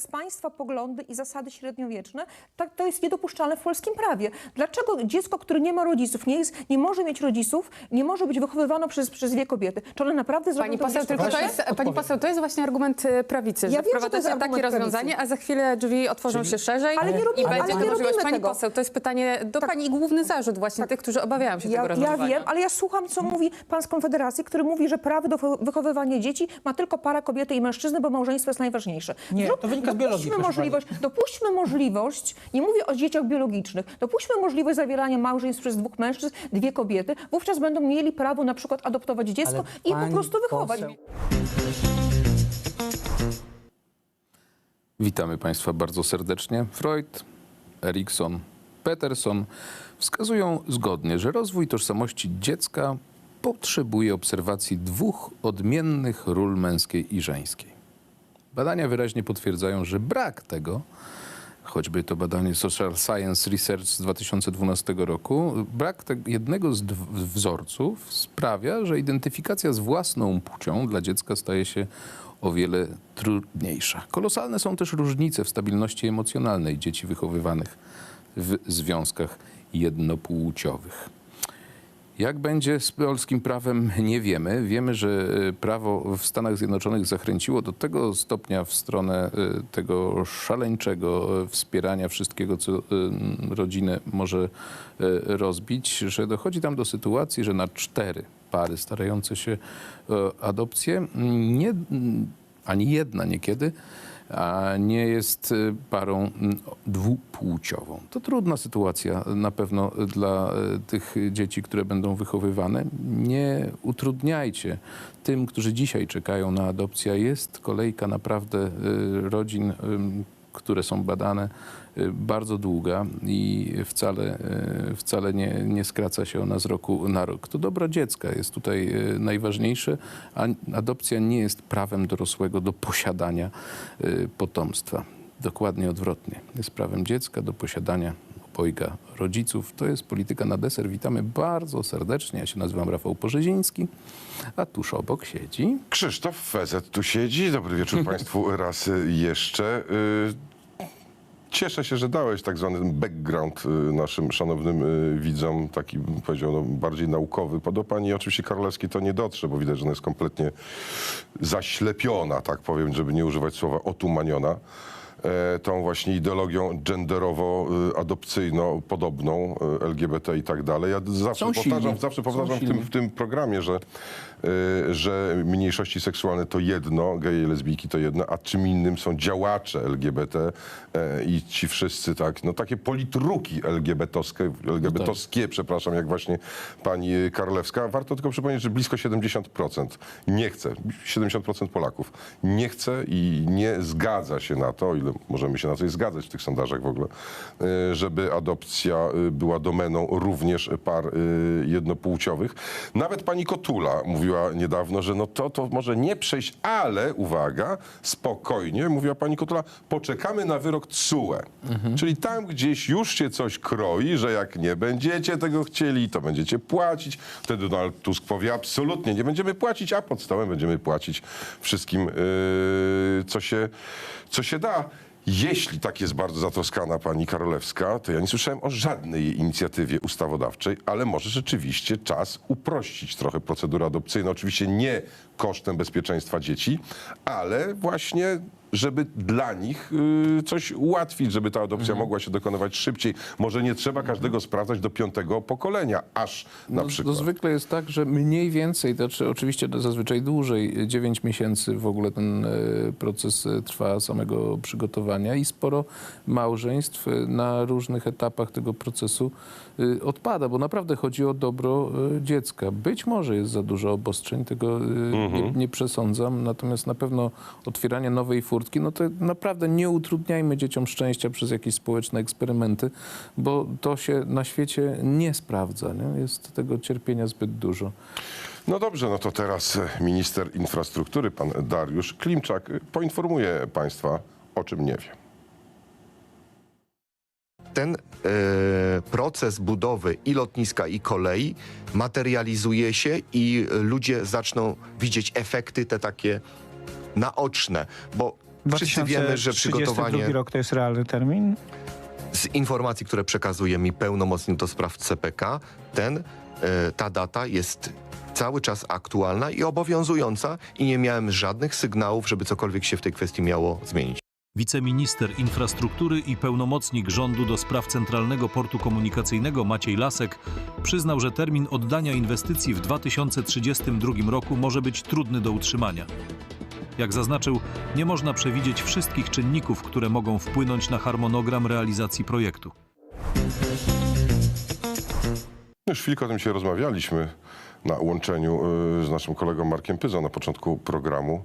przez państwa poglądy i zasady średniowieczne, tak, to jest niedopuszczalne w polskim prawie. Dlaczego dziecko, które nie ma rodziców, nie, jest, nie może mieć rodziców, nie może być wychowywane przez, przez dwie kobiety? Czy one naprawdę zrobią Pani to poseł, tylko to jest, pani poseł, to jest właśnie argument e, prawicy, Ja że wiem, że to jest wprowadzacie takie argument rozwiązanie, prawicy. a za chwilę drzwi otworzą się szerzej Ale nie robimy- i ale będzie nie to możliwość. robimy Pani tego. poseł, to jest pytanie do pani i główny zarzut właśnie tych, którzy obawiają się Ja, tego ja rozwiązania. wiem, ale ja słucham, co mówi pan z Konfederacji, który mówi, że prawo do wy- wychowywania dzieci ma tylko para kobiety i mężczyzny, bo małżeństwo jest najważniejsze. Nie, to wynika biologii, Dopuśćmy możliwość, dopuśćmy możliwość, nie mówię o dzieciach biologicznych, dopuśćmy możliwość zawierania małżeństw przez dwóch mężczyzn, dwie kobiety, wówczas będą mieli prawo na przykład adoptować dziecko Ale i po prostu wychować. poseł- Witamy Państwa bardzo serdecznie. Freud, Erikson, Peterson wskazują zgodnie, że rozwój tożsamości dziecka potrzebuje obserwacji dwóch odmiennych ról męskiej i żeńskiej. Badania wyraźnie potwierdzają, że brak tego, choćby to badanie Social Science Research z 2012 roku, brak jednego z wzorców sprawia, że identyfikacja z własną płcią dla dziecka staje się o wiele trudniejsza. Kolosalne są też różnice w stabilności emocjonalnej dzieci wychowywanych w związkach jednopłciowych. Jak będzie z polskim prawem, nie wiemy. Wiemy, że e, prawo w Stanach Zjednoczonych zachęciło do tego stopnia w stronę e, tego szaleńczego e, wspierania wszystkiego, co rodzinę może rozbić, że dochodzi tam do sytuacji, że na cztery pary starające się o adopcję, nie, ani jedna niekiedy, a nie jest y, parą mm, dwupłciową. To trudna sytuacja na pewno dla y, tych dzieci, które będą wychowywane. Nie utrudniajcie tym, którzy dzisiaj czekają na adopcję. Jest kolejka naprawdę y, rodzin, które są badane y, bardzo długa i wcale, y, wcale nie, nie skraca się ona z roku na rok. To dobro dziecka jest tutaj y, najważniejsze, a adopcja nie jest prawem dorosłego do posiadania potomstwa. Dokładnie odwrotnie. Jest prawem dziecka do posiadania obojga rodziców. To jest polityka na deser. Witamy bardzo serdecznie. Ja się nazywam Rafał Porzeziński, a tuż obok siedzi Krzysztof Fezet tu siedzi. Dobry wieczór Państwu raz jeszcze. Y, Cieszę się, że dałeś tak zwany background y, naszym szanownym y, widzom, taki powiedział no, bardziej naukowy. Bo do pani oczywiście Karolewskiej to nie dotrze, bo widać, że ona jest kompletnie zaślepiona, tak powiem, żeby nie używać słowa otumaniona. E, Tą właśnie ideologią genderowo-adopcyjną, podobną e, LGBT i tak dalej. Ja zawsze Są powtarzam, silni. zawsze powtarzam w tym, w tym programie, że, że mniejszości seksualne to jedno, geje, lesbijki to jedno, a czym innym są działacze LGBT e, i ci wszyscy, tak, no takie politruki LGBT-owskie, LGBT-owskie, przepraszam, jak właśnie pani Karolewska. Warto tylko przypomnieć, że blisko 70% nie chce, 70% Polaków nie chce i nie zgadza się na to, o ile możemy się na coś zgadzać w tych sondażach w ogóle, y, żeby adopcja y, była domeną również par y, jednopłciowych. Nawet pani Kotula mówiła niedawno, że no to, to może nie przejść, ale uwaga, spokojnie, mówiła pani Kotula, poczekamy na wyrok TSUE. Czyli tam gdzieś już się coś kroi, że jak nie będziecie tego chcieli, to będziecie płacić. Wtedy Donald Tusk powie, absolutnie nie będziemy płacić, a pod stołem będziemy płacić wszystkim, yy, co, się, co się da. Jeśli tak jest bardzo zatroskana pani Karolewska, to ja nie słyszałem o żadnej jej inicjatywie ustawodawczej, ale może rzeczywiście czas uprościć trochę procedurę adopcyjną. Oczywiście nie kosztem bezpieczeństwa dzieci, ale właśnie żeby dla nich y, coś ułatwić, żeby ta adopcja mogła się dokonywać szybciej. Może nie trzeba każdego sprawdzać do piątego pokolenia, aż na No, przykład. To zwykle jest tak, że mniej więcej, to znaczy oczywiście zazwyczaj dłużej, 9 miesięcy w ogóle ten e, proces e, trwa samego przygotowania i sporo małżeństw e, na różnych etapach tego procesu e, odpada, bo naprawdę chodzi o dobro e, dziecka. Być może jest za dużo obostrzeń, tego e, nie, nie przesądzam, natomiast na pewno otwieranie nowej furtki, no to naprawdę nie utrudniajmy dzieciom szczęścia przez jakieś społeczne eksperymenty, bo to się na świecie nie sprawdza. Nie? Jest tego cierpienia zbyt dużo. No dobrze, no to teraz e, minister infrastruktury, pan Dariusz Klimczak, e, poinformuje państwa, o czym nie wie. Ten e, proces budowy i lotniska, i kolei materializuje się i ludzie zaczną widzieć efekty te takie naoczne, bo Wszyscy wiemy, że 2032 przygotowanie rok to jest realny termin? z informacji, które przekazuje mi pełnomocnik do spraw CPK, ten, e, ta data jest cały czas aktualna i obowiązująca i nie miałem żadnych sygnałów, żeby cokolwiek się w tej kwestii miało zmienić. Wiceminister infrastruktury i pełnomocnik rządu do spraw Centralnego Portu Komunikacyjnego Maciej Lasek przyznał, że termin oddania inwestycji w 2032 roku może być trudny do utrzymania. Jak zaznaczył, nie można przewidzieć wszystkich czynników, które mogą wpłynąć na harmonogram realizacji projektu. Już chwilkę o tym się rozmawialiśmy na łączeniu y, z naszym kolegą Markiem Pyzą na początku programu.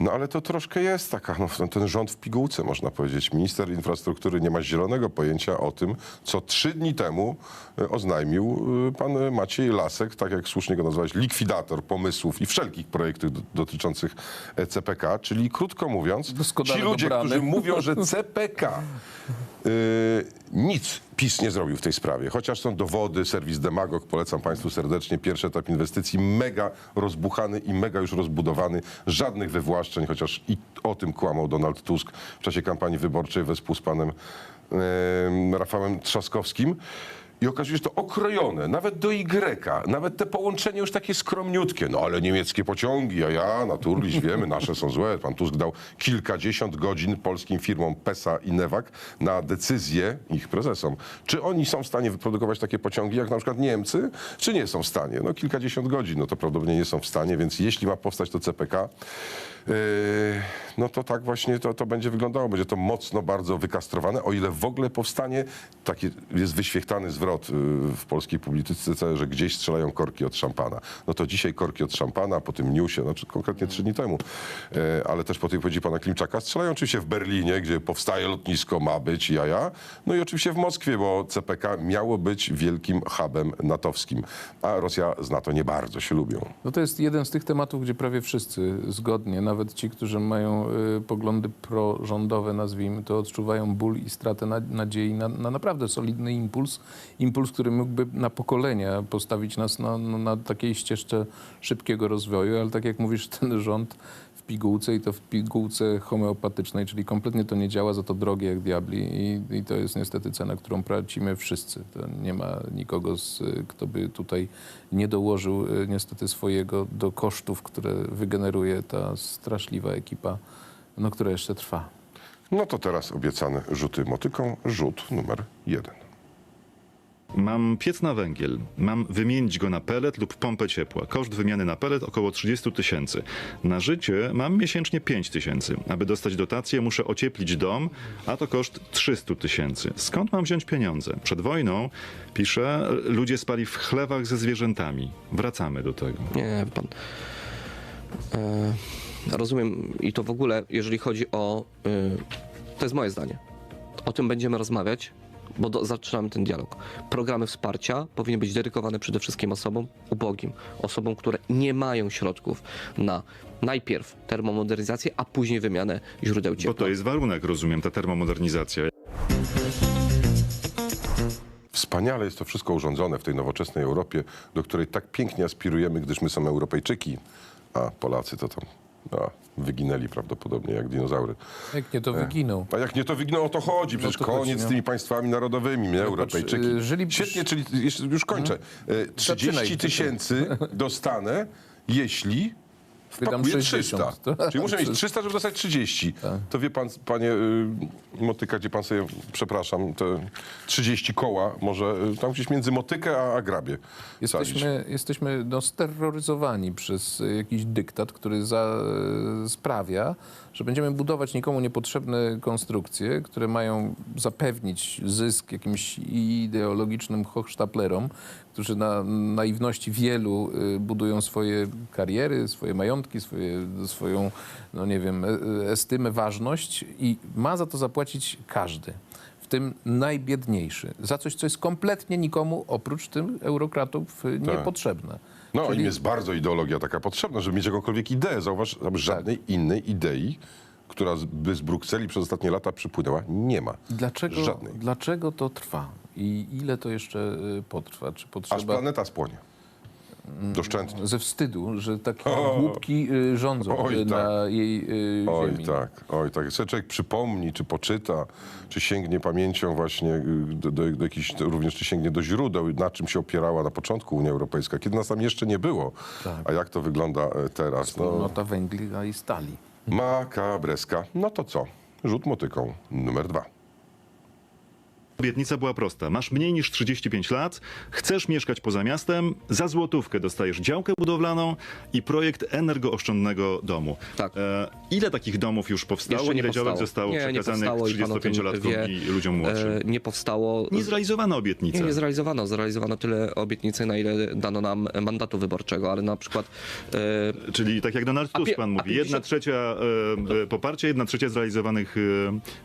No ale to troszkę jest taka, no, ten- ten rząd w pigułce, można powiedzieć. Minister infrastruktury nie ma zielonego pojęcia o tym, co trzy dni temu y, oznajmił y, pan Maciej Lasek, tak jak słusznie go nazwałeś, likwidator pomysłów i wszelkich projektów do, dotyczących e, CPK, czyli krótko mówiąc, Doskonale ci ludzie, dobrany. którzy mówią, że CPK y, nic PiS nie zrobił w tej sprawie. Chociaż są dowody, serwis Demagog, polecam Państwu serdecznie. Pierwszy etap inwestycji mega rozbuchany i mega już rozbudowany. Żadnych wywłaszczeń, chociaż i o tym kłamał Donald Tusk w czasie kampanii wyborczej wespół z panem em, Rafałem Trzaskowskim. I okazuje się to okrojone, nawet do Y, nawet te połączenia już takie skromniutkie. No ale niemieckie pociągi, a ja, naturliś, wiemy, nasze są złe. Pan Tusk dał kilkadziesiąt godzin polskim firmom PESA i Newak na decyzję ich prezesom. Czy oni są w stanie wyprodukować takie pociągi jak na przykład Niemcy, czy nie są w stanie? No kilkadziesiąt godzin, no to prawdopodobnie nie są w stanie, więc jeśli ma powstać to CPK, Yy, no to tak właśnie to, to będzie wyglądało. Będzie to mocno bardzo wykastrowane, o ile w ogóle powstanie, taki jest wyświechtany zwrot yy, w polskiej publicystyce, że gdzieś strzelają korki od szampana. No to dzisiaj korki od szampana, po tym newsie, znaczy konkretnie trzy dni temu, yy, ale też po tej wypowiedzi pana Klimczaka, strzelają oczywiście w Berlinie, gdzie powstaje lotnisko, ma być, jaja, no i oczywiście w Moskwie, bo CPK miało być wielkim hubem natowskim, a Rosja z NATO nie bardzo się lubią. No to jest jeden z tych tematów, gdzie prawie wszyscy zgodnie, nawet ci, którzy mają y, poglądy prorządowe, nazwijmy to, odczuwają ból i stratę na, nadziei na, na naprawdę solidny impuls. Impuls, który mógłby na pokolenia postawić nas na, na, na takiej ścieżce szybkiego rozwoju, ale tak jak mówisz, ten rząd w pigułce i to w pigułce homeopatycznej, czyli kompletnie to nie działa, za to drogie jak diabli i, i to jest niestety cena, którą płacimy wszyscy. To nie ma nikogo, z, kto by tutaj nie dołożył y, niestety swojego do kosztów, które wygeneruje ta straszliwa ekipa, no, która jeszcze trwa. No to teraz obiecane rzuty motyką, rzut numer jeden. Mam piec na węgiel. Mam wymienić go na pelet lub pompę ciepła. Koszt wymiany na pelet około 30 tysięcy. Na życie mam miesięcznie 5 tysięcy. Aby dostać dotację, muszę ocieplić dom, a to koszt 300 tysięcy. Skąd mam wziąć pieniądze? Przed wojną, pisze, ludzie spali w chlewach ze zwierzętami. Wracamy do tego. Nie, pan. E, rozumiem i to w ogóle, jeżeli chodzi o. E, to jest moje zdanie. O tym będziemy rozmawiać, bo do, zaczynamy ten dialog. Programy wsparcia powinny być dedykowane przede wszystkim osobom ubogim, osobom, które nie mają środków na najpierw termomodernizację, a później wymianę źródeł Bo ciepła. to jest warunek, rozumiem, ta termomodernizacja. Wspaniale jest to wszystko urządzone w tej nowoczesnej Europie, do której tak pięknie aspirujemy, gdyż my są Europejczyki, a Polacy to tam no, wyginęli prawdopodobnie jak dinozaury. Jak nie to wyginął. A jak nie to wigno o to chodzi, przecież to chodzi, koniec z no. tymi państwami narodowymi, nie? Europejczyki. y, żyli- Świetnie, czyli już kończę. E, 30 Zaczynaj. tysięcy dostanę, jeśli Wydam 60. 300. Czyli muszę mieć 300, żeby dostać 30. To wie pan, panie y, Motyka, gdzie pan sobie, przepraszam, te 30 koła może, y, tam gdzieś między Motykę a, a Grabie sadzić. Jesteśmy, jesteśmy no, steroryzowani przez y, jakiś dyktat, który za, y, sprawia, że będziemy budować nikomu niepotrzebne konstrukcje, które mają zapewnić zysk jakimś ideologicznym hochsztaplerom, którzy na naiwności wielu y, budują swoje kariery, swoje majątki, swoje, swoją, no nie wiem, e- e- estymę, ważność i ma za to zapłacić każdy w tym najbiedniejszy, za coś, co jest kompletnie nikomu oprócz tym eurokratów y, niepotrzebne. No, Czyli- im jest bardzo ideologia taka potrzebna, żeby mieć jakąkolwiek ideę. Zauważ, tam żadnej Tak. innej idei, która by z Brukseli przez ostatnie lata przypłynęła, nie ma. Dlaczego, Żadnej. dlaczego to trwa i ile to jeszcze y, potrwa? Czy Aż potrzeba... planeta spłonie. Doszczętnie. ze wstydu, że takie O! głupki y, rządzą Oj, y, na jej y, Oj ziemi. tak, oj tak. Co człowiek przypomni, czy poczyta, czy sięgnie pamięcią właśnie do, do, do jakichś, również czy sięgnie do źródeł, na czym się opierała na początku Unia Europejska, kiedy nas tam jeszcze nie było. A jak to wygląda e, teraz? No, Nota węgla i stali. makabreska. No to co? Rzut motyką numer dwa. Obietnica była prosta. Masz mniej niż 35 lat, chcesz mieszkać poza miastem, za złotówkę dostajesz działkę budowlaną i projekt energooszczędnego domu. Tak. E, ile takich domów już powstało? Jeszcze nie ile działek zostało Nie, przekazanych powstało i pan o tym 35-latkom wie. i ludziom młodszym? E, nie powstało. Nie zrealizowano obietnicy. Nie, nie zrealizowano. Zrealizowano tyle obietnicy, na ile dano nam mandatu wyborczego, ale na przykład e, Czyli tak jak Donald Tusk pan mówi, jedna 50 trzecia e, e, poparcia, jedna trzecia zrealizowanych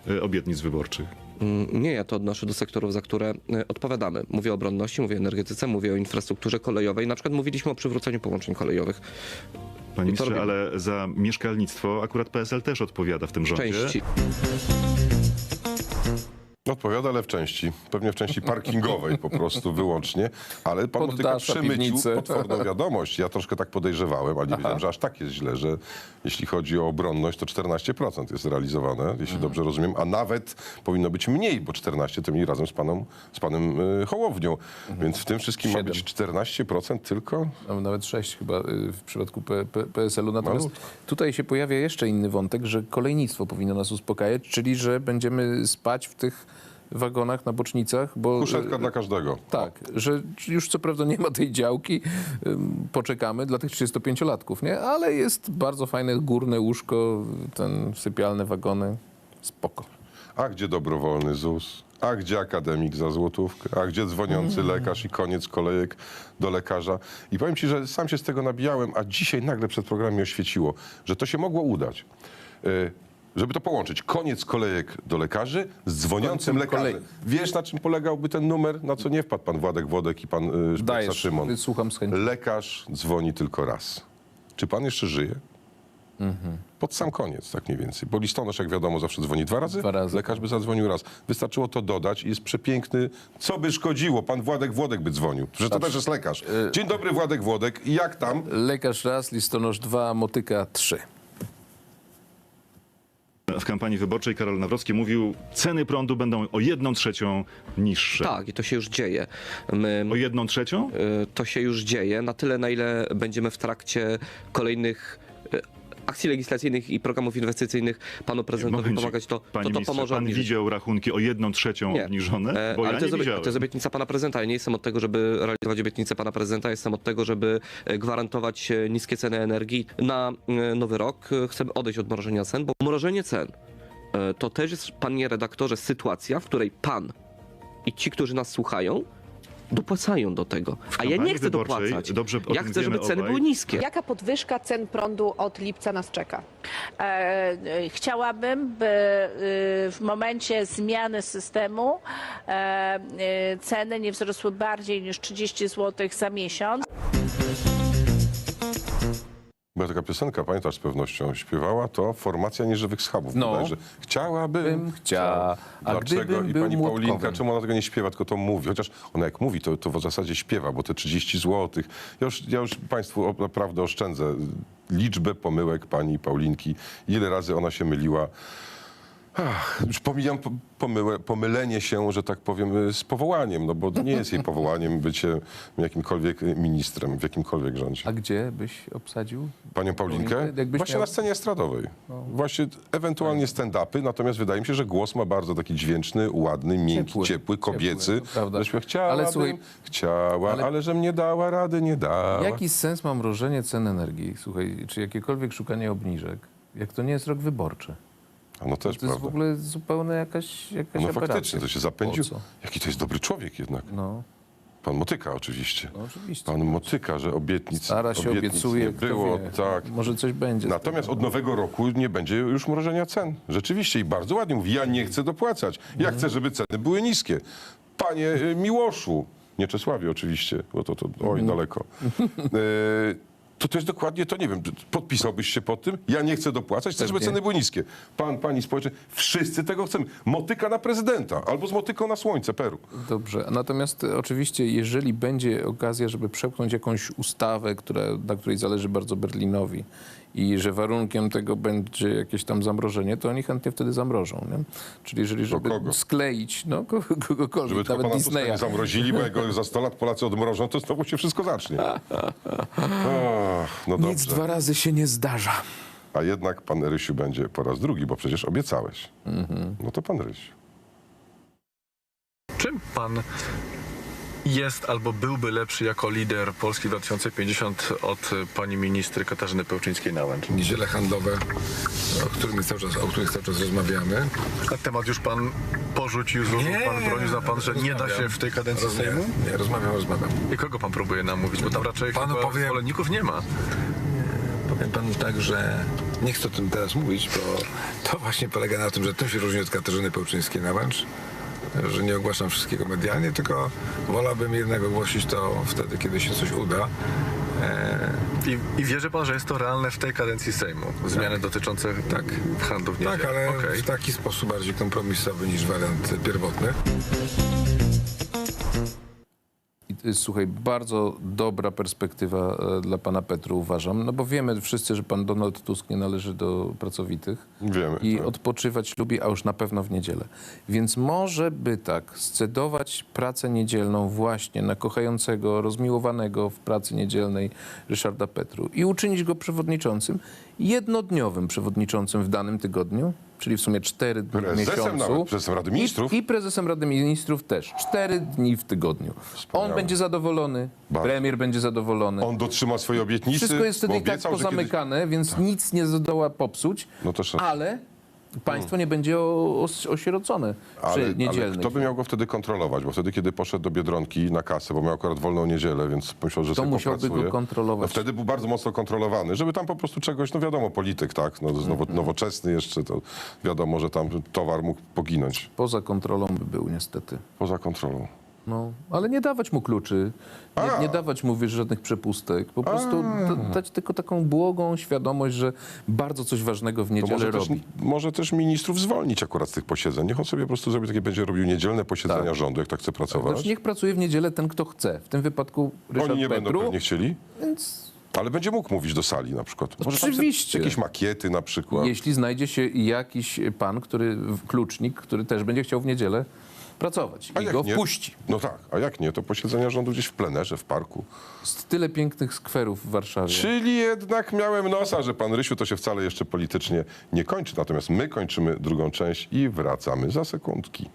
e, e, obietnic wyborczych. Mm, Nie, ja to odnoszę do sektorów, za które e, odpowiadamy. Mówię o obronności, mówię o energetyce, mówię o infrastrukturze kolejowej. Na przykład mówiliśmy o przywróceniu połączeń kolejowych. Panie ministrze, ale za mieszkalnictwo akurat PSL też odpowiada w tym rządzie. części. Odpowiada, ale w części. Pewnie w części parkingowej po prostu wyłącznie. Ale pan Poddasza, przemycił piwnice. potworną wiadomość. Ja troszkę tak podejrzewałem, ale nie wiedziałem, że aż tak jest źle, że jeśli chodzi o obronność, to 14% jest realizowane, jeśli dobrze rozumiem, a nawet powinno być mniej, bo 14 to mieli razem z panem, z panem y, Hołownią. Więc w tym wszystkim ma Siedem. być 14% tylko? Tam Nawet sześć chyba y, w przypadku P- P- PSL-u. Natomiast Malutko. tutaj się pojawia jeszcze inny wątek, że kolejnictwo powinno nas uspokajać, czyli że będziemy spać w tych wagonach na bocznicach, bo... Kuszetka dla każdego. Tak, że już co prawda nie ma tej działki, poczekamy dla tych 35-latków, nie? Ale jest bardzo fajne górne łóżko, ten sypialne wagony, spoko. A gdzie dobrowolny ZUS? A gdzie akademik za złotówkę? A gdzie dzwoniący lekarz i koniec kolejek do lekarza? I powiem ci, że sam się z tego nabijałem, a dzisiaj nagle przed programem mi oświeciło, że to się mogło udać. Y, Żeby to połączyć. Koniec kolejek do lekarzy z dzwoniącym lekarzem. Wiesz, na czym polegałby ten numer? Na co nie wpadł pan Władek Wodek i pan y, Szpeksa Szymon? słucham z chęcią. Lekarz dzwoni tylko raz. Czy pan jeszcze żyje? Pod sam koniec, tak mniej więcej. Bo listonosz, jak wiadomo, zawsze dzwoni dwa razy. Dwa razy. Lekarz by zadzwonił raz. Wystarczyło to dodać i jest przepiękny. Co by szkodziło? Pan Władek Włodek by dzwonił. Że to też jest lekarz. Dzień dobry, Władek Włodek. Jak tam? Lekarz raz, listonosz dwa, motyka trzy. W kampanii wyborczej Karol Nawrocki mówił, ceny prądu będą o jedną trzecią niższe. Tak, i to się już dzieje. My, O jedną trzecią? y, to się już dzieje na tyle, na ile będziemy w trakcie kolejnych akcji legislacyjnych i programów inwestycyjnych panu prezydentowi pomagać, to to, to ministrze, pomoże pan obniżyć. widział rachunki o jedną trzecią Nie. obniżone? E, Bo ale ja to, nie jest, widziałem. to jest obietnica pana prezydenta. Ja nie jestem od tego, żeby realizować obietnicę pana prezydenta. Jestem od tego, żeby e, gwarantować e, niskie ceny energii. Na nowy rok chcemy odejść od mrożenia cen, bo mrożenie cen to też jest, panie redaktorze, sytuacja, w której pan i ci, którzy nas słuchają, dopłacają do tego. A ja nie chcę dopłacać. dobrze Ja chcę, żeby ceny obaj. były niskie. Jaka podwyżka cen prądu od lipca nas czeka? E, e, Chciałabym, by e, w momencie zmiany systemu e, e, ceny nie wzrosły bardziej niż 30 zł za miesiąc. Była taka piosenka, pamiętasz z pewnością, śpiewała to Formacja Nieżywych Schabów. No. bodajże. Chciałabym. Bym chciała, a Dlaczego? gdybym I był pani Paulinka, młotkowym. czemu ona tego nie śpiewa, tylko to mówi? Chociaż ona jak mówi, to, to w zasadzie śpiewa, bo te 30 zł. Ja już, ja już Państwu o- naprawdę oszczędzę liczbę pomyłek pani Paulinki. Ile razy ona się myliła. Ach, już pomijam pomyłe, pomylenie się, że tak powiem, z powołaniem, no bo nie jest jej powołaniem bycie jakimkolwiek ministrem w jakimkolwiek rządzie. A gdzie byś obsadził? Panią Paulinkę? Właśnie miał- na scenie estradowej. Właśnie ewentualnie stand-upy, natomiast wydaje mi się, że głos ma bardzo taki dźwięczny, ładny, miękki, ciepły, Ciepły, kobiecy. ciepły. Żeśmy chciała, Ale ale słuchaj- chciała, ale... ale- że mnie dała, rady nie dała. Jaki sens ma mrożenie cen energii? Słuchaj, czy jakiekolwiek szukanie obniżek, jak to nie jest rok wyborczy? No też, To jest prawda. w ogóle zupełnie jakaś, jakaś No aberracja. faktycznie, to się zapędził. Jaki to jest dobry człowiek jednak. No, Pan Motyka oczywiście. no oczywiście. Pan Motyka, że obietnic, Stara się, obietnic obiecuje, nie było. Tak. Może coś będzie. Natomiast od nowego roku nie będzie już mrożenia cen. Rzeczywiście i bardzo ładnie mówi, ja nie chcę dopłacać. Ja chcę, żeby ceny były niskie. Panie y, Miłoszu, nie Czesławie oczywiście, bo to, to oj daleko. To jest dokładnie to, nie wiem, podpisałbyś się pod tym? Ja nie chcę dopłacać, chcę, żeby ceny były niskie. Pan, pani społeczny, wszyscy tego chcemy. Motyka na prezydenta albo z motyką na słońce Peru. Dobrze. Natomiast e, oczywiście, jeżeli będzie okazja, żeby przepchnąć jakąś ustawę, która, na której zależy bardzo Berlinowi i że warunkiem tego będzie jakieś tam zamrożenie, to oni chętnie wtedy zamrożą. Nie? Czyli jeżeli, żeby kogo? skleić no, kogo- Żeby kogokolwiek, tylko nawet Disneya. nie zamrozili, bo jak go za 100 lat Polacy odmrożą, to znowu się wszystko zacznie. Ach, no Nic dwa razy się nie zdarza. A jednak pan Rysiu będzie po raz drugi, bo przecież obiecałeś. Mhm. No to pan Rysiu. Czym pan jest albo byłby lepszy jako lider Polski 2050 od pani ministry Katarzyny Pełczyńskiej-Nałęcz? Niedziele handlowe, o których cały czas, o których cały czas rozmawiamy. A temat już pan porzucił, złożył pan, bronił za pan, że nie da się w tej kadencji Rozmawiam. Sejmu? Nie, rozmawiam, rozmawiam. I kogo pan próbuje namówić? Bo tam raczej Panu chyba powiem- zwolenników nie ma. Powiem panu tak, że nie chcę o tym teraz mówić, bo to właśnie polega na tym, że tym się różni od Katarzyny Pełczyńskiej na wręcz, że nie ogłaszam wszystkiego medialnie, tylko wolałbym jednak ogłosić to wtedy, kiedy się coś uda. E, I, I wierzy pan, że jest to realne w tej kadencji Sejmu? Zmiany dotyczące tak. handlu w niedzielę? tak, ale Okej. w taki sposób bardziej kompromisowy niż wariant pierwotny. I to jest, słuchaj, bardzo dobra perspektywa e, dla pana Petru, uważam, no bo wiemy wszyscy, że pan Donald Tusk nie należy do pracowitych Wiemy. i tak. odpoczywać lubi, a już na pewno w niedzielę. Więc może by tak scedować pracę niedzielną właśnie na kochającego, rozmiłowanego w pracy niedzielnej Ryszarda Petru i uczynić go przewodniczącym, jednodniowym przewodniczącym w danym tygodniu, czyli w sumie cztery dni w miesiącu. nawet, prezesem Rady Ministrów. I, I prezesem Rady Ministrów też. Cztery dni w tygodniu. On będzie zadowolony, Bardzo. premier będzie zadowolony. On dotrzyma swojej obietnicy. Wszystko jest wtedy i tak że kiedyś- pozamykane, więc nic nie zdoła popsuć, No to ale państwo nie będzie os- osierocone przy Ale, ale niedzielnej. kto by miał go wtedy kontrolować? Bo wtedy, kiedy poszedł do Biedronki na kasę, bo miał akurat wolną niedzielę, więc pomyślał, że Kto sobie musiałby go popracuje. kontrolować? No wtedy był bardzo mocno kontrolowany, żeby tam po prostu czegoś, no wiadomo, polityk, tak, no, Mhm. nowo, nowoczesny jeszcze, to wiadomo, że tam towar mógł poginąć Poza kontrolą by był niestety. poza kontrolą. No, ale nie dawać mu kluczy, nie, nie dawać mu wiesz, żadnych przepustek. Po prostu da- dać tylko taką błogą świadomość, że bardzo coś ważnego w niedzielę może też, robi. może też ministrów zwolnić akurat z tych posiedzeń. Niech on sobie po prostu zrobi takie, będzie robił niedzielne posiedzenia Tak. rządu, jak tak chce pracować. Znaczy, niech pracuje w niedzielę ten, kto chce. W tym wypadku Ryszard Oni nie będą Petru. pewnie chcieli, Więc ale będzie mógł mówić do sali na przykład. Może Oczywiście. Jakieś makiety na przykład. Jeśli znajdzie się jakiś pan, który, klucznik, który też będzie chciał w niedzielę pracować A i jak go nie? wpuści. No tak, a jak nie, to posiedzenia rządu gdzieś w plenerze, w parku. Jest tyle pięknych skwerów w Warszawie. Czyli jednak miałem nosa, że pan Rysiu to się wcale jeszcze politycznie nie kończy. Natomiast my kończymy drugą część i wracamy za sekundki.